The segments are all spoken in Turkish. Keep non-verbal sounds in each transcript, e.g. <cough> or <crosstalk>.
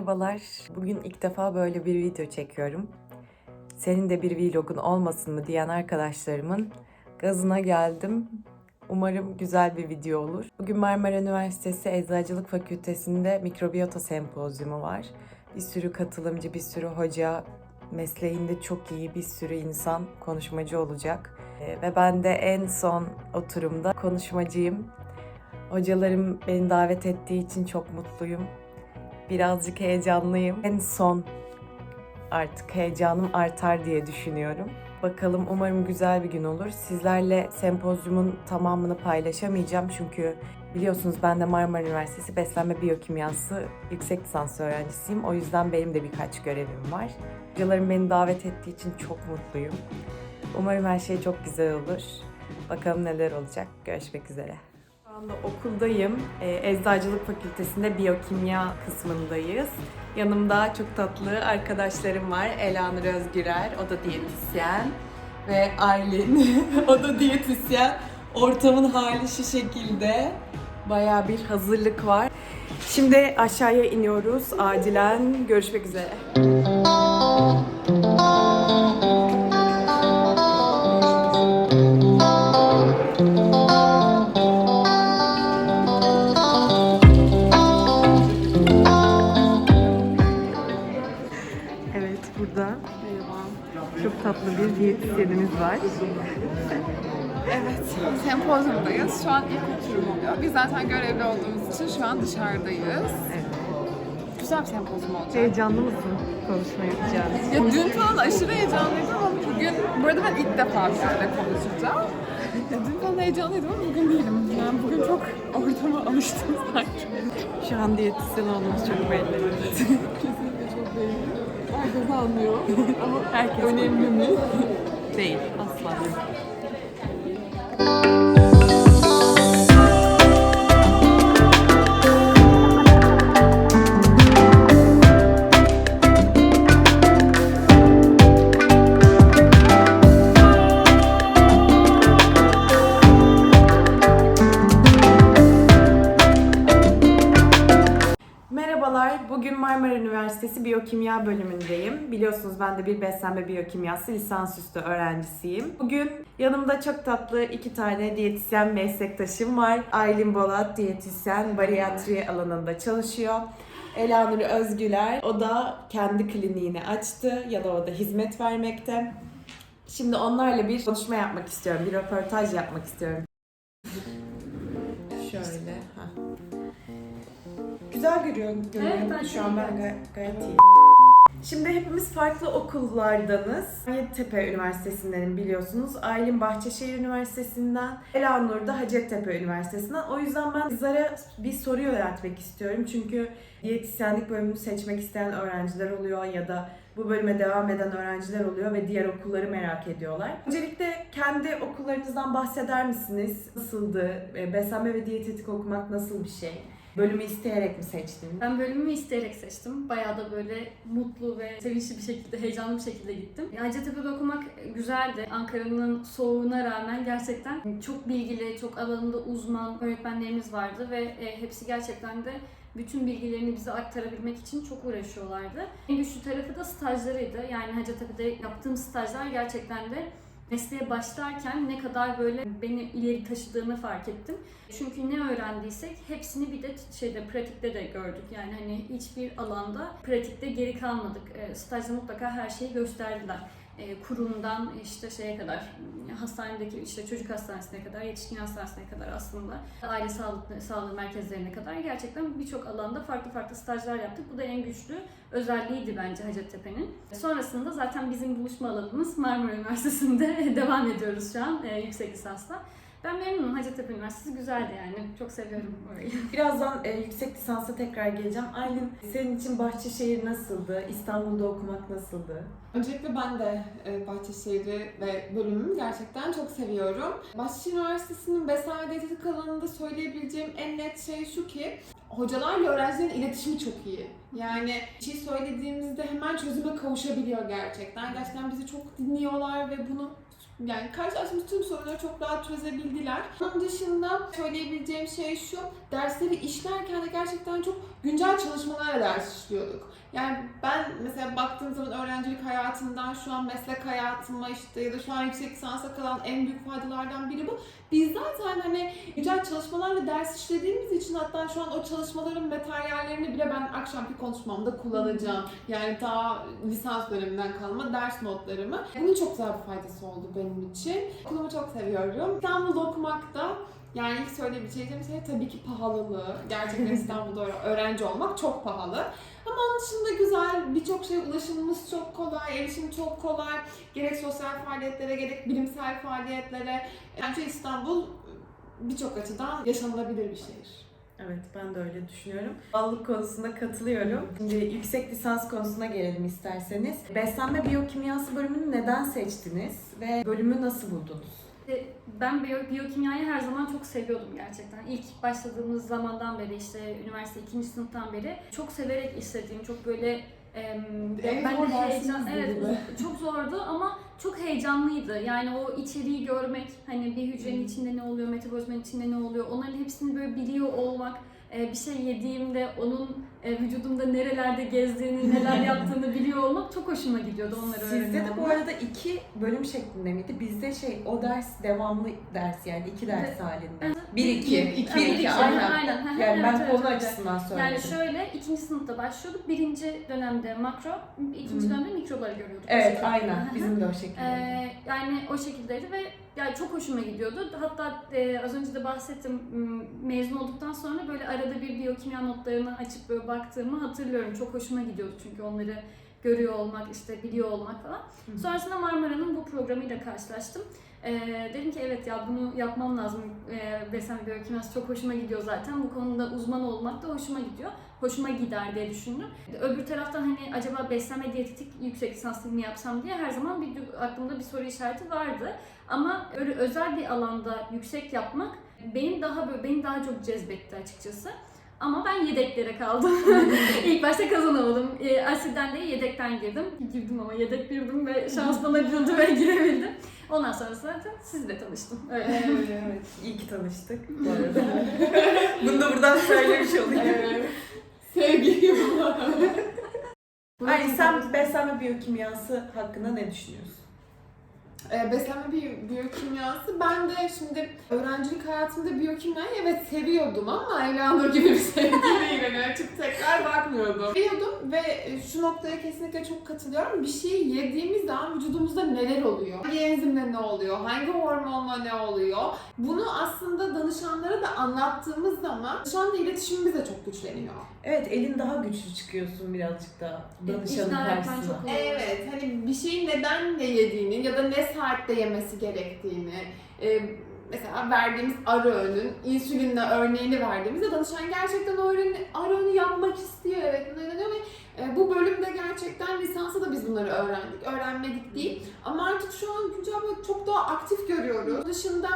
Merhabalar. Bugün ilk defa böyle bir video çekiyorum. Senin de bir vlogun olmasın mı diyen arkadaşlarımın gazına geldim. Umarım güzel bir video olur. Bugün Marmara Üniversitesi Eczacılık Fakültesi'nde mikrobiyota sempozyumu var. Bir sürü katılımcı, bir sürü hoca, mesleğinde çok iyi bir sürü insan konuşmacı olacak. Ee, Ve ben de en son oturumda konuşmacıyım. Hocalarım beni davet ettiği için çok mutluyum. Birazcık heyecanlıyım. En son artık heyecanım artar diye düşünüyorum. Bakalım umarım güzel bir gün olur. Sizlerle sempozyumun tamamını paylaşamayacağım çünkü biliyorsunuz ben de Marmara Üniversitesi Beslenme Biyokimyası yüksek lisans öğrencisiyim. O yüzden benim de birkaç görevim var. Hocalarım beni davet ettiği için çok mutluyum. Umarım her şey çok güzel olur. Bakalım neler olacak. Görüşmek üzere. Anda okuldayım. Ee, Eczacılık Fakültesi'nde biyokimya kısmındayız. Yanımda çok tatlı arkadaşlarım var. Elanur Özgürer, o da diyetisyen. Ve Aylin, <laughs> o da diyetisyen. Ortamın hali şu şekilde. Bayağı bir hazırlık var. Şimdi aşağıya iniyoruz acilen. Görüşmek üzere. Sempozyumdayız. Şu an ilk oturum oluyor. Biz zaten görevli olduğumuz için şu an dışarıdayız. Evet. Güzel bir sempozyum olacak. Heyecanlı mısın konuşma yapacağız? Ya dün falan aşırı heyecanlıydım ama bugün, bu arada ben ilk defa yerde konuşacağım. Ya dün falan heyecanlıydım ama bugün değilim. Yani bugün çok ortama alıştım sanki. Şu an diyetisyen olduğumuz çok belli. Kesinlikle çok değil. Herkes anlıyor ama Herkes önemli mi? değil, asla değil. Bölümündeyim. Biliyorsunuz ben de bir beslenme biyokimyası lisansüstü öğrencisiyim. Bugün yanımda çok tatlı iki tane diyetisyen meslektaşım var. Aylin Bolat, diyetisyen, bariyatri alanında çalışıyor. Elanur Özgüler, o da kendi kliniğini açtı ya da o da hizmet vermekte. Şimdi onlarla bir konuşma yapmak istiyorum, bir röportaj yapmak istiyorum. Şöyle, ha. Güzel görüyor, görünüyor. Evet, ben Şu an ben gay- gayet iyi. Şimdi hepimiz farklı okullardanız. Yeditepe Üniversitesi'ndenim biliyorsunuz. Aylin Bahçeşehir Üniversitesi'nden, Elanur da Hacettepe Üniversitesi'nden. O yüzden ben sizlere bir soru yöneltmek istiyorum. Çünkü diyetisyenlik bölümünü seçmek isteyen öğrenciler oluyor ya da bu bölüme devam eden öğrenciler oluyor ve diğer okulları merak ediyorlar. Öncelikle kendi okullarınızdan bahseder misiniz? Nasıldı? E, Beslenme ve diyetetik okumak nasıl bir şey? Bölümü isteyerek mi seçtin? Ben bölümümü isteyerek seçtim. Bayağı da böyle mutlu ve sevinçli bir şekilde, heyecanlı bir şekilde gittim. Hacettepe'de okumak güzeldi. Ankara'nın soğuğuna rağmen gerçekten çok bilgili, çok alanında uzman öğretmenlerimiz vardı ve e, hepsi gerçekten de bütün bilgilerini bize aktarabilmek için çok uğraşıyorlardı. En güçlü tarafı da stajlarıydı. Yani Hacettepe'de yaptığım stajlar gerçekten de mesleğe başlarken ne kadar böyle beni ileri taşıdığını fark ettim. Çünkü ne öğrendiysek hepsini bir de şeyde pratikte de gördük. Yani hani hiçbir alanda pratikte geri kalmadık. E, stajda mutlaka her şeyi gösterdiler. E, kurumdan işte şeye kadar, hastanedeki işte çocuk hastanesine kadar, yetişkin hastanesine kadar aslında aile sağlık sağlığı merkezlerine kadar gerçekten birçok alanda farklı farklı stajlar yaptık. Bu da en güçlü özelliğiydi bence Hacettepe'nin. Sonrasında zaten bizim buluşma alanımız Marmara Üniversitesi'nde <laughs> devam ediyoruz şu an e, yüksek lisansla. Ben memnunum. Hacettepe Üniversitesi güzeldi yani. Çok seviyorum orayı. <laughs> Birazdan e, yüksek lisansa tekrar geleceğim. Aylin senin için Bahçeşehir nasıldı? İstanbul'da okumak nasıldı? Öncelikle ben de e, Bahçeşehir'i ve bölümümü gerçekten çok seviyorum. Bahçeşehir Üniversitesi'nin beslenme diyetetik alanında söyleyebileceğim en net şey şu ki hocalarla öğrencilerin iletişimi çok iyi. Yani bir şey söylediğimizde hemen çözüme kavuşabiliyor gerçekten. Gerçekten bizi çok dinliyorlar ve bunu yani karşılaştığımız tüm sorunları çok rahat çözebildiler. Onun dışında söyleyebileceğim şey şu, dersleri işlerken de gerçekten çok güncel çalışmalarla ders işliyorduk. Yani ben mesela baktığım zaman öğrencilik hayatımdan şu an meslek hayatıma işte ya da şu an yüksek lisansa kalan en büyük faydalardan biri bu. Biz zaten hani güncel çalışmalarla ders işlediğimiz için hatta şu an o çalışmaların materyallerini bile ben akşamki konuşmamda kullanacağım. Yani daha lisans döneminden kalma ders notlarımı. Bunun çok güzel bir faydası oldu benim için. Okulumu çok seviyorum. İstanbul'da okumak da yani ilk söyleyebileceğim şey tabii ki pahalılığı. Gerçekten <laughs> İstanbul'da öğ- öğrenci olmak çok pahalı. Ama onun dışında güzel, birçok şeye ulaşımımız çok kolay, erişim çok kolay. Gerek sosyal faaliyetlere, gerek bilimsel faaliyetlere. Bence İstanbul birçok açıdan yaşanılabilir bir şehir. Evet ben de öyle düşünüyorum. Sağlık konusunda katılıyorum. Şimdi yüksek lisans konusuna gelelim isterseniz. Beslenme biyokimyası bölümünü neden seçtiniz ve bölümü nasıl buldunuz? Ben biyo- biyokimyayı her zaman çok seviyordum gerçekten. İlk başladığımız zamandan beri işte üniversite ikinci sınıftan beri çok severek işlediğim, çok böyle em, En ben de heyecan, evet <laughs> çok zordu ama çok heyecanlıydı. Yani o içeriği görmek, hani bir hücrenin içinde ne oluyor, metabolizmanın içinde ne oluyor, onların hepsini böyle biliyor olmak, e, bir şey yediğimde onun e, vücudumda nerelerde gezdiğini, neler <laughs> yaptığını biliyor olmak çok hoşuma gidiyordu onları Sizde öğreniyor de bu arada iki bölüm şeklinde miydi? Bizde şey o ders devamlı ders yani iki ders halinde. Bir iki. Bir, iki. Bir iki aynen. aynen. Yani ben konu açısından söyledim. Yani şöyle ikinci sınıfta başlıyorduk. Birinci dönemde makro, ikinci Hı. dönemde mikroları görüyorduk. Evet aynen bizim de o şekilde. Ee, yani o şekildeydi ve yani çok hoşuma gidiyordu. Hatta e, az önce de bahsettim mezun olduktan sonra böyle arada bir biyokimya notlarını açıp böyle baktığımı hatırlıyorum. Çok hoşuma gidiyordu çünkü onları görüyor olmak, işte biliyor olmak falan. Hı. Sonrasında Marmara'nın bu programıyla karşılaştım. Ee, dedim ki evet ya bunu yapmam lazım. Ee, beslenme biyokimyası çok hoşuma gidiyor zaten. Bu konuda uzman olmak da hoşuma gidiyor. Hoşuma gider diye düşündüm. Öbür taraftan hani acaba beslenme diyetetik yüksek lisanslı mı yapsam diye her zaman bir aklımda bir soru işareti vardı. Ama öyle özel bir alanda yüksek yapmak benim daha böyle beni daha çok cezbetti açıkçası. Ama ben yedeklere kaldım. <laughs> İlk başta kazanamadım. E, Asilden de yedekten girdim. Girdim ama yedek girdim ve şans bana güldü ve girebildim. Ondan sonra zaten sizle tanıştım. Öyle. Evet, evet. İyi ki tanıştık bu arada. <laughs> Bunu da buradan söylemiş olayım. Evet. Sevgi bu. Hayır sen beslenme biyokimyası hakkında ne düşünüyorsun? Ee, beslenme biyo- biyokimyası. Ben de şimdi öğrencilik hayatımda biyokimyayı evet seviyordum ama Eleanor gibi bir sevgi değil. Yani <laughs> açıp tekrar bakmıyordum. Seviyordum ve şu noktaya kesinlikle çok katılıyorum. Bir şeyi yediğimiz zaman vücudumuzda neler oluyor? Hangi enzimle ne oluyor? Hangi hormonla ne oluyor? Bunu aslında danışanlara da anlattığımız zaman danışanla iletişimimiz de çok güçleniyor. Evet elin daha güçlü çıkıyorsun birazcık da danışanın İkna etmen karşısına. çok kolay. Evet, hani bir şeyin neden ne yediğini ya da ne saatte yemesi gerektiğini, e, mesela verdiğimiz ara öğünün insülinle örneğini verdiğimizde danışan gerçekten o öğünü, ara öğünü yapmak istiyor, evet buna inanıyor ve e, bu bölümde gerçekten lisansa da biz bunları öğrendik, öğrenmedik değil. Ama artık şu an güncel böyle çok daha aktif görüyoruz. Dışında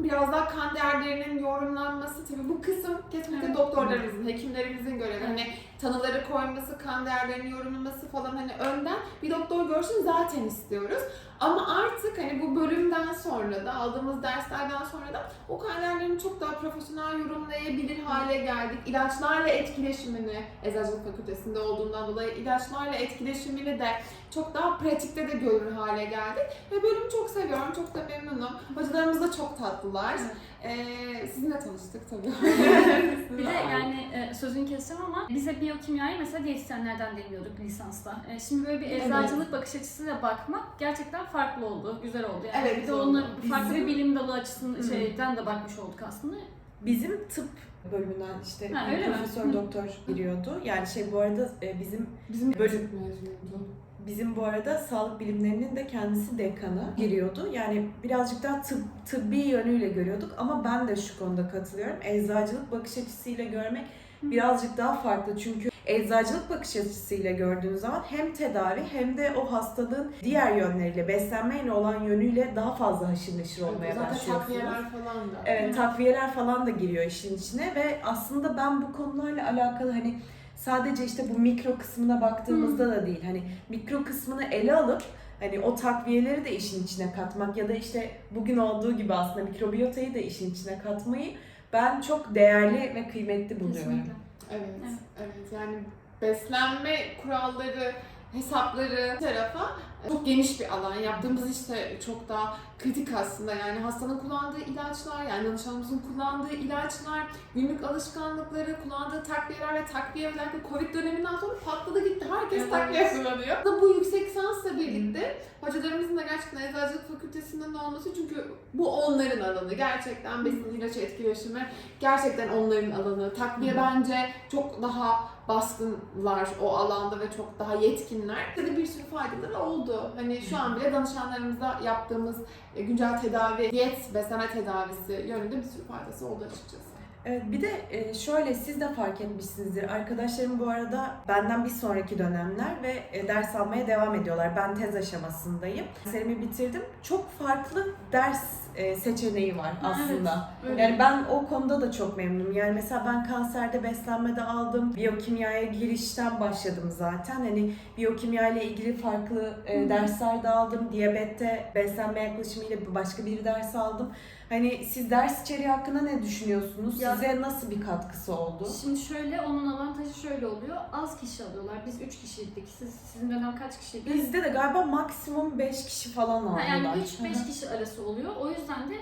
biraz daha kan değerlerinin yorumlanması tabii bu kısım kesinlikle Evet. doktorlarımızın, hekimlerimizin görevi. Evet. Hani tanıları koyması, kan değerlerinin yorumlaması falan hani önden bir doktor görsün zaten istiyoruz. Ama artık hani bu bölümden sonra da aldığımız derslerden sonra da o kan değerlerini çok daha profesyonel yorumlayabilir hale geldik. İlaçlarla etkileşimini Eczacılık Fakültesinde olduğundan dolayı ilaçlarla etkileşimini de çok daha pratikte de görür hale geldik. Ve bölümü çok seviyorum, çok da memnunum. Hocalarımız da çok tatlılar. Ee, sizinle tanıştık tabii. <laughs> Bir de yani e, sözünü keseceğim ama biz de biyokimyayı mesela diyetisyenlerden deniyorduk lisansta. E, şimdi böyle bir Evet. eczacılık bakış açısıyla bakmak gerçekten farklı oldu, güzel oldu. Yani Evet, bir de oldu. onlar farklı Bizim- bir bilim dalı açısından şeyden de bakmış olduk aslında. Bizim tıp bölümünden işte Ha, bir öyle mi? profesör Hı. doktor giriyordu. Yani şey bu arada e, bizim Bizim Bölüm- bölüm mezunuydu. Bizim bu arada sağlık bilimlerinin de kendisi dekanı giriyordu. Yani birazcık daha tıp, tıbbi yönüyle görüyorduk ama ben de şu konuda katılıyorum. Eczacılık bakış açısıyla görmek birazcık daha farklı. Çünkü eczacılık bakış açısıyla gördüğünüz zaman hem tedavi hem de o hastalığın diğer yönleriyle, beslenmeyle olan yönüyle daha fazla haşır neşir olmaya Zaten başlıyorsunuz. takviyeler falan da. Evet takviyeler falan da giriyor işin içine ve aslında ben bu konularla alakalı hani sadece işte bu mikro kısmına baktığımızda da değil. Hani mikro kısmını ele alıp hani o takviyeleri de işin içine katmak ya da işte bugün olduğu gibi aslında mikrobiyotayı da işin içine katmayı ben çok değerli ve kıymetli buluyorum. Kesinlikle. Evet, Evet. evet. Yani beslenme kuralları, hesapları tarafa çok geniş bir alan. Yaptığımız işte çok daha kritik aslında. Yani hastanın kullandığı ilaçlar, yani danışanımızın kullandığı ilaçlar, günlük alışkanlıkları, kullandığı takviyeler ve takviye özellikle Covid döneminden sonra patladı gitti. Herkes Evet. takviye kullanıyor. Bu yüksek lisansla birlikte hocalarımızın da gerçekten eczacılık fakültesinden olması çünkü bu onların alanı. Gerçekten besin ilaç etkileşimi gerçekten onların alanı. Takviye Hı bence çok daha baskınlar o alanda ve çok daha yetkinler. Bize bir sürü faydaları oldu. Hani şu an bile danışanlarımızda yaptığımız e, güncel tedavi, diyet, beslenme tedavisi yönünde bir sürü faydası oldu açıkçası. Evet, bir de e, şöyle siz de fark etmişsinizdir. Arkadaşlarım bu arada benden bir sonraki dönemler ve e, ders almaya devam ediyorlar. Ben tez aşamasındayım. Derslerimi bitirdim. Çok farklı ders e, seçeneği var aslında. Öyle. Yani ben o konuda da çok memnunum. Yani mesela ben kanserde beslenmede aldım. Biyokimyaya girişten başladım zaten. Hani biyokimya ile ilgili farklı dersler de aldım. Diyabette beslenme yaklaşımıyla başka bir ders aldım. Hani siz ders içeriği hakkında ne düşünüyorsunuz? Ya- Size nasıl bir katkısı oldu? Şimdi şöyle, onun avantajı şöyle oluyor. Az kişi alıyorlar. Biz 3 kişiydik. Siz, sizin dönem kaç kişiydi? Bizde de galiba maksimum 5 kişi falan Ha, aldılar. yani Hı 3-5 hı. kişi arası oluyor. O yüzden de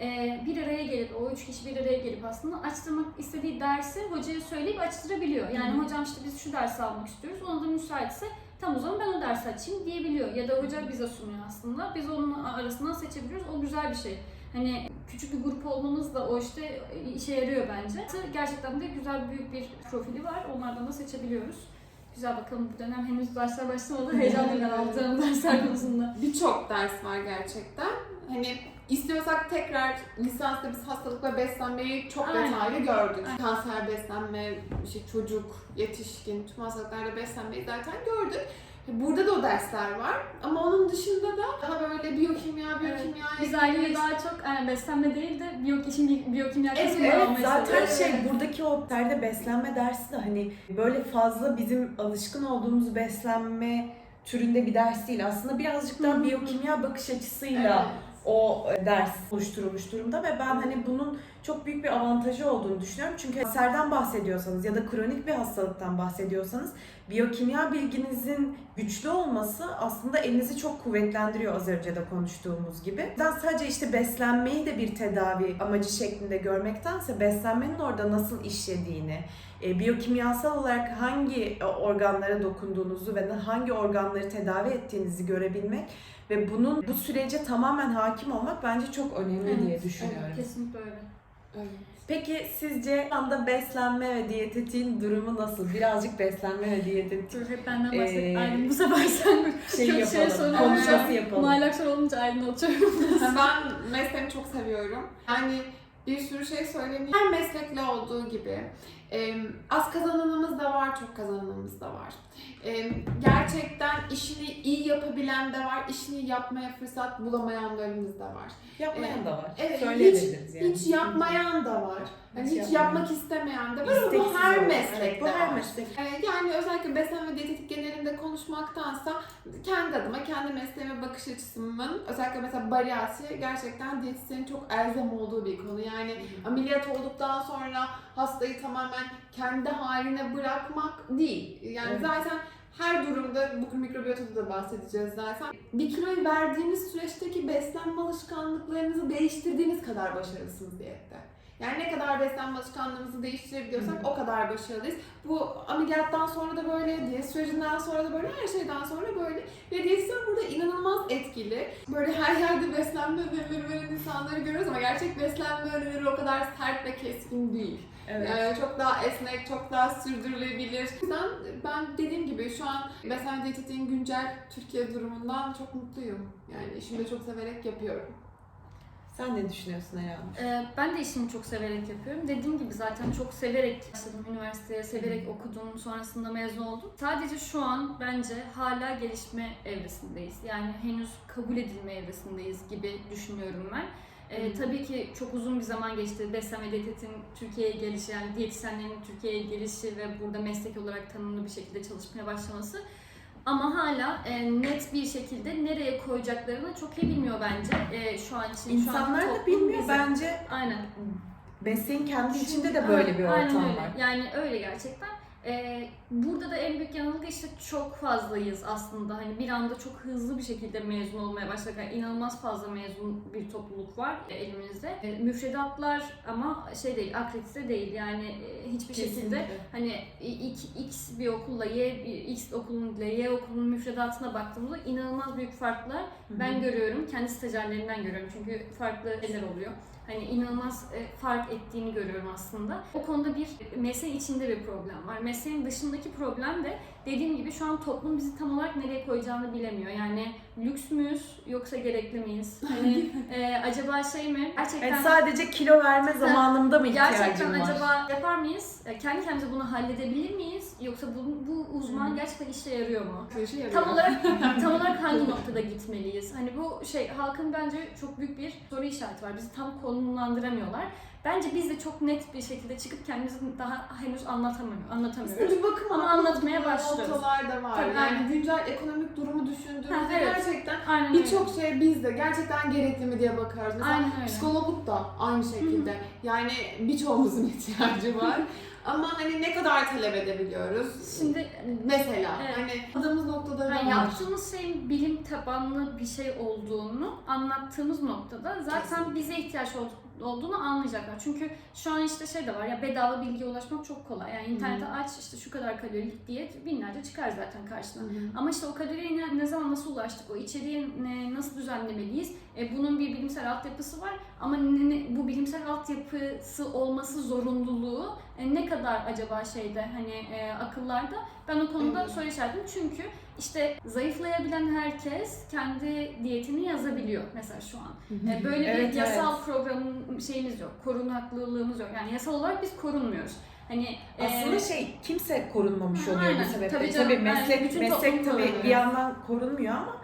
e, bir araya gelip, o 3 kişi bir araya gelip aslında açtırmak istediği dersi hocaya söyleyip açtırabiliyor. Yani hı. hocam işte biz şu dersi almak istiyoruz, ona da müsaitse tam o zaman ben o dersi açayım diyebiliyor. Ya da hoca bize sunuyor aslında. Biz onun arasından seçebiliyoruz. O güzel bir şey. Hani küçük bir grup olmamız da o işte işe yarıyor bence. Gerçekten de güzel büyük bir profili var. Onlardan da seçebiliyoruz. Güzel bakalım bu dönem henüz dersler başlamadı. <laughs> Heyecanlıyım ben aldığım dersler konusunda. Birçok ders var gerçekten. Hani istiyorsak tekrar lisansta biz hastalık ve beslenmeyi çok Aynen. detaylı gördük. Kanser beslenme, işte çocuk, yetişkin, tüm hastalıklarda beslenmeyi zaten gördük. Burada da o dersler var ama onun dışında da daha böyle biyokimya, biyokimya, Biz aileyi daha çok yani beslenme değil de biyokimya, biyokimya Evet, evet zaten seviyoruz. şey buradaki o perde beslenme dersi de hani böyle fazla bizim alışkın olduğumuz beslenme türünde bir ders değil. Aslında birazcık daha biyokimya bakış açısıyla Evet. o e, ders oluşturulmuş durumda ve ben hani bunun çok büyük bir avantajı olduğunu düşünüyorum. Çünkü kanserden bahsediyorsanız ya da kronik bir hastalıktan bahsediyorsanız biyokimya bilginizin güçlü olması aslında elinizi çok kuvvetlendiriyor az önce de konuştuğumuz gibi. Ben sadece işte beslenmeyi de bir tedavi amacı şeklinde görmektense beslenmenin orada nasıl işlediğini, e, biyokimyasal olarak hangi e, organlara dokunduğunuzu ve hangi organları tedavi ettiğinizi görebilmek ve bunun bu sürece tamamen hakim olmak bence çok önemli Evet, diye düşünüyorum. Kesinlikle öyle. Evet. Peki sizce şu anda beslenme ve diyetetiğin durumu nasıl? Birazcık beslenme ve diyetetik Dur hep benden bahset. Ee, Aylin bu sefer sen şey Çok şey yapalım, soruyorum. konuşması yapalım. muallaklar olunca Aylin'i atıyorum. <laughs> ben mesleğimi çok seviyorum. Yani bir sürü şey söyleniyor. Her meslekle olduğu gibi e, az kazananımız da var, çok kazananımız da var. E, gerçekten işini iyi yapabilen de var, işini yapmaya fırsat bulamayanlarımız da var. Yapmayan da var. Evet, Söyleyebiliriz yani. Hiç yapmayan da var. Yani Hiç hiç, yapmak istemeyen de var ama bu her olan. meslekte Evet, bu her var. meslek. Ee, Yani özellikle beslenme ve diyetetik genelinde konuşmaktansa kendi adıma, kendi mesleğime bakış açısımın özellikle mesela bariatri gerçekten diyetisyenin çok elzem olduğu bir konu. Yani ameliyat olduktan sonra hastayı tamamen kendi haline bırakmak değil. Yani Evet. zaten her durumda, bugün mikrobiyotada da bahsedeceğiz zaten. Bir kiloyu verdiğiniz süreçteki beslenme alışkanlıklarınızı değiştirdiğiniz kadar başarılısınız diyette. Yani ne kadar beslenme alışkanlığımızı değiştirebiliyorsak o kadar başarılıyız. Bu ameliyattan sonra da böyle, diyet sürecinden sonra da böyle, her şeyden sonra böyle. Ve diyetisyen burada inanılmaz etkili. Böyle her yerde beslenme önerileri veren insanları görüyoruz ama gerçek beslenme önerileri o kadar sert ve keskin değil. Evet. Ee, çok daha esnek, çok daha sürdürülebilir. O yüzden ben dediğim gibi şu an beslenme diyetetiğin güncel Türkiye durumundan çok mutluyum. Yani işimi de çok severek yapıyorum. Sen ne düşünüyorsun Eren? Ee, ben de işimi çok severek yapıyorum. Dediğim gibi zaten çok severek başladım üniversiteye, severek okudum, sonrasında mezun oldum. Sadece şu an bence hala gelişme evresindeyiz. Yani henüz kabul edilme evresindeyiz gibi düşünüyorum ben. Ee, tabii ki çok uzun bir zaman geçti. Beslenme diyetetin Türkiye'ye gelişi, yani diyetisyenlerin Türkiye'ye gelişi ve burada meslek olarak tanımlı bir şekilde çalışmaya başlaması. Ama hala e, net bir şekilde nereye koyacaklarını çok iyi bilmiyor bence e, şu an için. İnsanlar da bilmiyor bence. Aynen. Mesleğin kendi içinde de böyle bir Aynen ortam öyle. var. Yani öyle gerçekten. Ee, burada da en büyük yanılgı işte çok fazlayız aslında. Hani bir anda çok hızlı bir şekilde mezun olmaya başladık. Yani inanılmaz fazla mezun bir topluluk var elimizde. Ee, müfredatlar ama şey değil, akredite değil. Yani e, hiçbir şekilde Kesinlikle. hani X, bir okulla Y bir X okuluyla Y okulunun müfredatına baktığımızda inanılmaz büyük farklar ben görüyorum. Kendi stajyerlerimden görüyorum. Çünkü farklı şeyler oluyor. Hani inanılmaz e, fark ettiğini görüyorum aslında. O konuda bir mesleğin içinde bir problem var. Mesleğin dışındaki problem de dediğim gibi şu an toplum bizi tam olarak nereye koyacağını bilemiyor. Yani lüks müyüz yoksa gerekli miyiz? Hani <laughs> e, acaba şey mi? Gerçekten Yani sadece kilo verme zamanında mı ihtiyacım Gerçekten var? acaba yapar mıyız? E, Kendi kendimize bunu halledebilir miyiz? Yoksa bu, bu uzman Hı. gerçekten işe yarıyor mu? Şey yarıyor. Tam olarak <laughs> tam olarak hangi noktada gitmeliyiz? Hani bu şey halkın bence çok büyük bir soru işareti var. Bizi tam konumlandıramıyorlar. Bence biz de çok net bir şekilde çıkıp kendimizi daha henüz anlatamıyor, anlatamıyoruz. bir bakıma Ama anlatmaya başlıyoruz. Noktalar da var. Tabii, yani aynen. güncel ekonomik durumu düşündüğümüzde Ha, evet. gerçekten birçok şey bizde gerçekten gerekli mi diye bakarız. Mesela Aynen öyle. psikolog da aynı şekilde. Yani birçoğumuzun ihtiyacı var. <laughs> Ama hani ne kadar talep edebiliyoruz? Şimdi Mesela Evet. hani adımız noktada Yani yaptığımız şeyin bilim tabanlı bir şey olduğunu anlattığımız noktada zaten Kesinlikle. bize ihtiyaç ol- olduğunu anlayacaklar. Çünkü şu an işte şey de var ya bedava bilgiye ulaşmak çok kolay. Yani internete aç işte şu kadar kalorilik diyet binlerce çıkar zaten karşına. Hı hı. Ama işte o kaloriye ne, ne zaman nasıl ulaştık, o içeriği ne- nasıl düzenlemeliyiz? E, bunun bir bilimsel altyapısı var ama ne- ne- bu bilimsel altyapısı olması zorunluluğu e, ne kadar acaba şeyde hani e, akıllarda? Ben o konuda Evet. soru işaretim çünkü işte zayıflayabilen herkes kendi diyetini yazabiliyor mesela şu an. E, Böyle Evet, bir yasal programın şeyimiz yok, korunaklılığımız yok. Yani yasal olarak biz korunmuyoruz. Hani e, Aslında şey kimse korunmamış oluyor Aynen. bu sebeple. Tabii Tabii, canım, yani meslek bütün meslek tabii bir yandan korunmuyor ama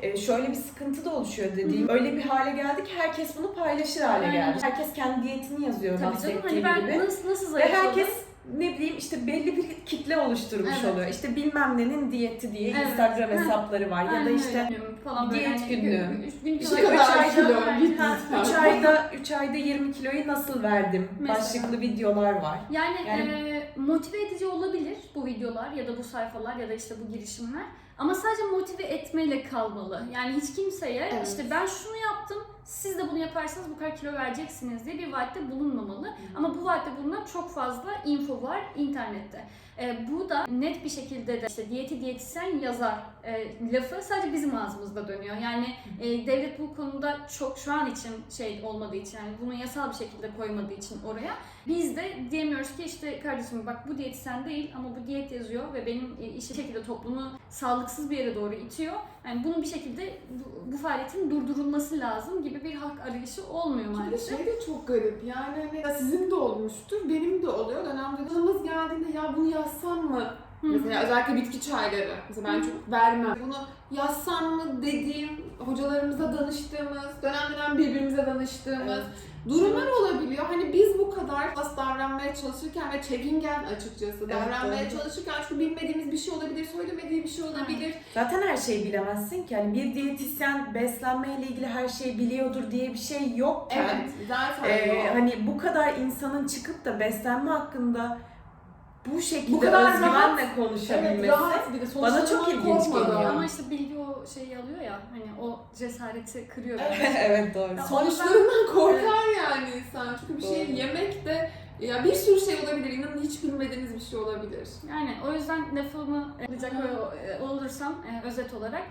e, şöyle bir sıkıntı da oluşuyor dediğim. Öyle bir hale geldi ki herkes bunu paylaşır hale Aynen. geldi. Herkes kendi diyetini yazıyor tabii canım hani ben gibi. nasıl, nasıl Ve zayıfladım? herkes ne bileyim işte belli bir kitle oluşturmuş Evet. oluyor. İşte bilmem nenin diyeti diye Evet. Instagram Hı. hesapları var ya da Aynen işte falan diyet günlüğü. gün- üç gün İşte sonra- üç kadar ayda, kilo, ha, git üç falan. ayda 3 ayda 20 kiloyu nasıl verdim? Mesela. Başlıklı videolar var. Yani, Yani- e, motive edici olabilir bu videolar ya da bu sayfalar ya da işte bu girişimler. Ama sadece motive etmeyle kalmalı. Yani hiç kimseye Evet. işte ben şunu yaptım, siz de bunu yaparsanız bu kadar kilo vereceksiniz diye bir vaatte bulunmamalı. Ama bu vaatte bulunan çok fazla info var internette. E, bu da net bir şekilde de işte diyeti diyetisyen yazar e, lafı sadece bizim ağzımızda dönüyor. Yani e, devlet bu konuda çok şu an için şey olmadığı için yani bunu yasal bir şekilde koymadığı için oraya biz de diyemiyoruz ki işte kardeşim bak bu diyetisyen değil ama bu diyet yazıyor ve benim e, işi şekilde toplumu sağlıksız bir yere doğru itiyor. Yani bunun bir şekilde bu, bu faaliyetin durdurulması lazım gibi bir hak arayışı olmuyor maalesef. şey de çok garip yani hani sizin de olmuştur, benim de oluyor. Dönemde canımız geldiğinde ya bunu yazsam mı? Mesela özellikle bitki çayları. Mesela ben çok vermem. Bunu yazsam mı dediğim, hocalarımıza danıştığımız, dönem dönem birbirimize danıştığımız durumlar olabiliyor. Hani biz bu kadar hassas davranmaya çalışırken ve çekingen açıkçası Evet, davranmaya doğru. çalışırken çünkü bilmediğimiz bir şey olabilir, söylemediği bir şey olabilir. Zaten her şeyi bilemezsin ki. Hani bir diyetisyen beslenmeyle ilgili her şeyi biliyordur diye bir şey yokken Evet, zaten Ee, yok. hani bu kadar insanın çıkıp da beslenme hakkında bu şekilde Bu kadar özgüvenle Evet, konuşabilmesi rahat bir de bana çok ilginç geliyor. Ama işte bilgi o şeyi alıyor ya hani o cesareti kırıyor. Evet. <laughs> evet doğru. Ya, Sonuçlarından korkar yani insan. Çünkü bir şey yemek de ya bir sürü şey olabilir. İnanın hiç bilmediğiniz bir şey olabilir. Yani o yüzden lafımı yapacak o- olursam e, özet olarak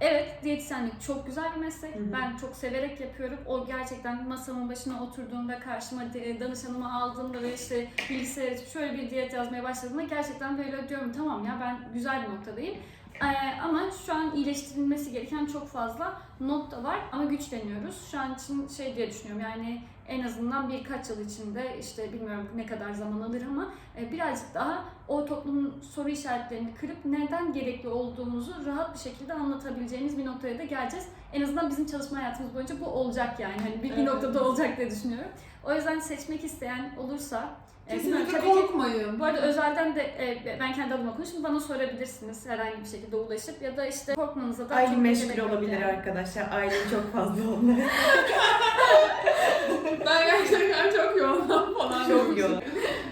Evet, diyetisyenlik çok güzel bir meslek. Hı hı. Ben çok severek yapıyorum. O gerçekten masamın başına oturduğumda, karşıma de- danışanımı aldığımda ve işte bilgisayar açıp şöyle bir diyet yazmaya başladığımda gerçekten böyle diyorum tamam ya ben güzel bir noktadayım. Ee, ama şu an iyileştirilmesi gereken çok fazla nokta var ama güçleniyoruz. Şu an için şey diye düşünüyorum yani en azından birkaç yıl içinde işte bilmiyorum ne kadar zaman alır ama e, birazcık daha o toplumun soru işaretlerini kırıp neden gerekli olduğumuzu rahat bir şekilde anlatabileceğimiz bir noktaya da geleceğiz. En azından bizim çalışma hayatımız boyunca bu olacak yani. Hani bir, bir Evet. noktada olacak diye düşünüyorum. O yüzden seçmek isteyen olursa Kesinlikle tabii ki korkmayın. bu arada özelden de e, ben kendi adıma konuşayım. Bana sorabilirsiniz herhangi bir şekilde ulaşıp ya da işte korkmanıza da Aylin çok meşgul olabilir yani. arkadaşlar. Aylin çok <laughs> fazla olmuyor. ben gerçekten çok yoğunum falan. çok yoğun.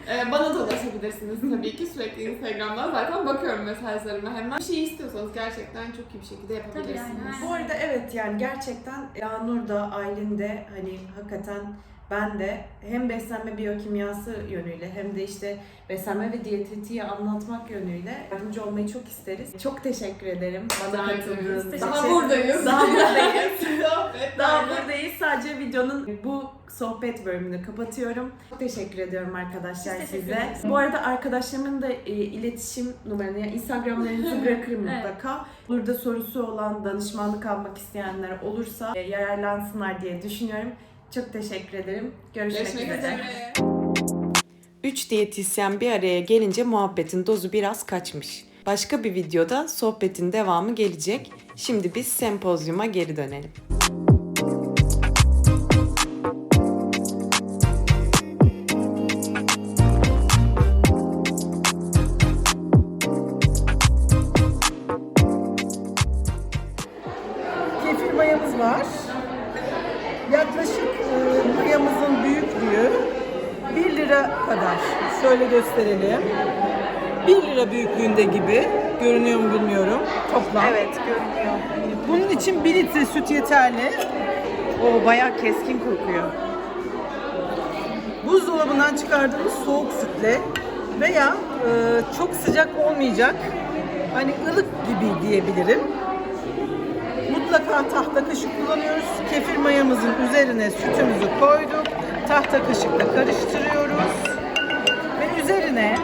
Ee, <laughs> bana da ulaşabilirsiniz tabii ki. Sürekli Instagram'dan zaten bakıyorum mesajlarıma hemen. Bir şey istiyorsanız gerçekten çok iyi bir şekilde yapabilirsiniz. aynen. Bu arada evet yani gerçekten Yağnur da Aylin de hani hakikaten ben de hem beslenme biyokimyası yönüyle hem de işte beslenme ve diyetetiği anlatmak yönüyle yardımcı olmayı çok isteriz. Çok teşekkür ederim bana katıldığınız için. Daha buradayız. Daha buradayız. <laughs> Daha buradayız. Sadece videonun bu sohbet bölümünü kapatıyorum. Çok teşekkür ediyorum arkadaşlar Biz size. Bu arada arkadaşlarımın da e, iletişim numaralarını, yani Instagramlarınızı <laughs> bırakırım Evet. mutlaka. Burada sorusu olan, danışmanlık almak isteyenler olursa e, yararlansınlar diye düşünüyorum. Çok teşekkür ederim. Görüşmek, Görüşmek üzere. üzere. Üç diyetisyen bir araya gelince muhabbetin dozu biraz kaçmış. Başka bir videoda sohbetin devamı gelecek. Şimdi biz sempozyuma geri dönelim. Süt yeterli. O bayağı keskin kokuyor. Buzdolabından çıkardığımız soğuk sütle veya e, çok sıcak olmayacak hani ılık gibi diyebilirim. Mutlaka tahta kaşık kullanıyoruz. Kefir mayamızın üzerine sütümüzü koyduk. Tahta kaşıkla karıştırıyoruz. Ve üzerine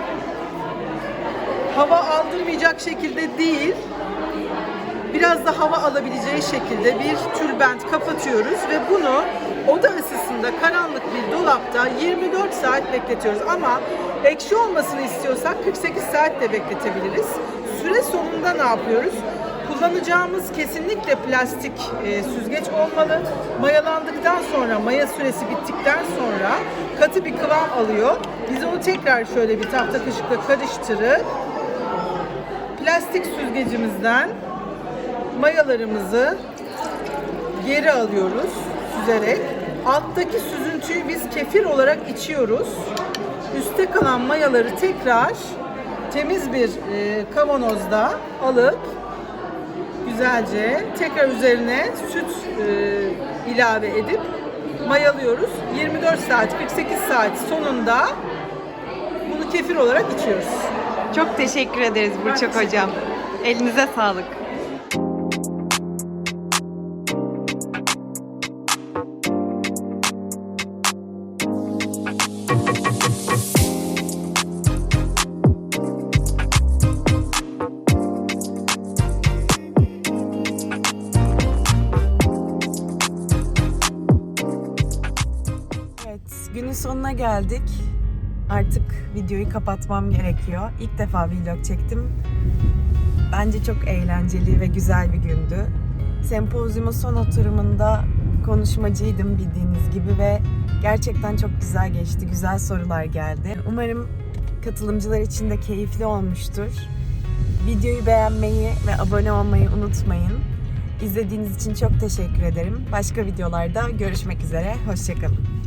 hava aldırmayacak şekilde değil, biraz da hava alabileceği şekilde bir tülbent kapatıyoruz ve bunu oda ısısında karanlık bir dolapta 24 saat bekletiyoruz. Ama ekşi olmasını istiyorsak 48 saat de bekletebiliriz. Süre sonunda ne yapıyoruz? Kullanacağımız kesinlikle plastik e, süzgeç olmalı. Mayalandıktan sonra, maya süresi bittikten sonra katı bir kıvam alıyor. Biz onu tekrar şöyle bir tahta kaşıkla karıştırıp plastik süzgecimizden mayalarımızı geri alıyoruz süzerek. Alttaki süzüntüyü biz kefir olarak içiyoruz. Üste kalan mayaları tekrar temiz bir e, kavanozda alıp güzelce tekrar üzerine süt e, ilave edip mayalıyoruz. 24 saat, 48 saat sonunda bunu kefir olarak içiyoruz. Çok teşekkür ederiz Burçak Hocam. Elinize sağlık. Sonuna geldik. Artık videoyu kapatmam gerekiyor. İlk defa vlog çektim. Bence çok eğlenceli ve güzel bir gündü. Sempozyumun son oturumunda konuşmacıydım bildiğiniz gibi ve gerçekten çok güzel geçti. Güzel sorular geldi. Umarım katılımcılar için de keyifli olmuştur. Videoyu beğenmeyi ve abone olmayı unutmayın. İzlediğiniz için çok teşekkür ederim. Başka videolarda görüşmek üzere. Hoşçakalın.